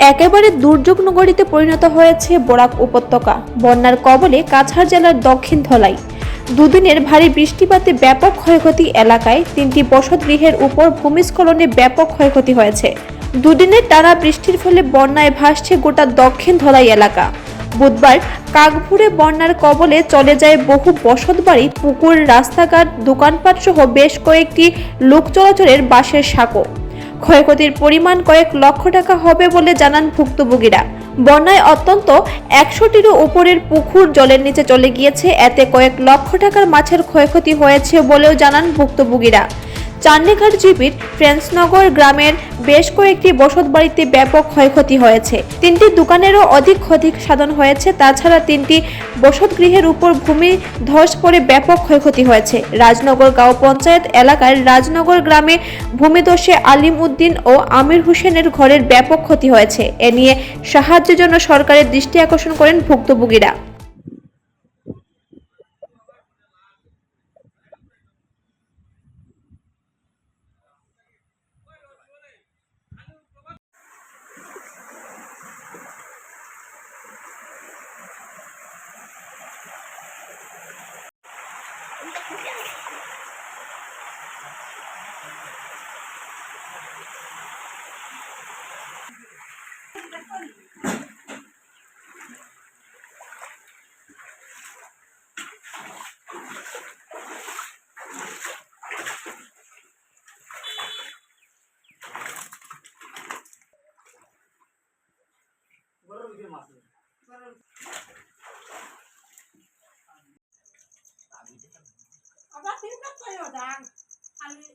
একেবারে দুর্যোগ নগরীতে পরিণত হয়েছে বরাক উপত্যকা। বন্যার কবলে কাছাড় জেলার দক্ষিণ ধলাই। দুদিনের ভারী বৃষ্টিপাতে ব্যাপক ক্ষয়ক্ষতি এলাকায় তিনটি বসতগৃহের উপর ভূমিস্খলনে ব্যাপক ক্ষয়ক্ষতি হয়েছে। দুদিনের টানা বৃষ্টির ফলে বন্যায় ভাসছে গোটা দক্ষিণ ধলাই এলাকা। বুধবার কাকভুরে বন্যার কবলে চলে যায় বহু বসতবাড়ি, পুকুর, রাস্তাঘাট, দোকানপাট সহ বেশ কয়েকটি লোক চলাচলের বাসের সাঁকো। ক্ষয়ক্ষতির পরিমাণ কয়েক লক্ষ টাকা হবে বলে জানান ভুক্তভোগীরা। বন্যায় অত্যন্ত একশোটিরও উপরের পুকুর জলের নিচে চলে গিয়েছে, এতে কয়েক লক্ষ টাকার মাছের ক্ষয়ক্ষতি হয়েছে বলেও জানান ভুক্তভোগীরা। চান্ডিঘাট জিপির ফ্রেন্সনগর গ্রামের বেশ কয়েকটি বসত বাড়িতে ব্যাপক ক্ষয়ক্ষতি হয়েছে। তিনটি দোকানেরও অধিক ক্ষতি সাধন হয়েছে, তাছাড়া তিনটি বসতগৃহের উপর ভূমি ধস পড়ে ব্যাপক ক্ষয়ক্ষতি হয়েছে। রাজনগর গাঁও পঞ্চায়েত এলাকার রাজনগর গ্রামে ভূমিধসে আলিম উদ্দিন ও আমির হোসেনের ঘরের ব্যাপক ক্ষতি হয়েছে। এ নিয়ে সাহায্যের জন্য সরকারের দৃষ্টি আকর্ষণ করেন ভুক্তভোগীরা। Gracias. আবার ঠিক আছে দান খালি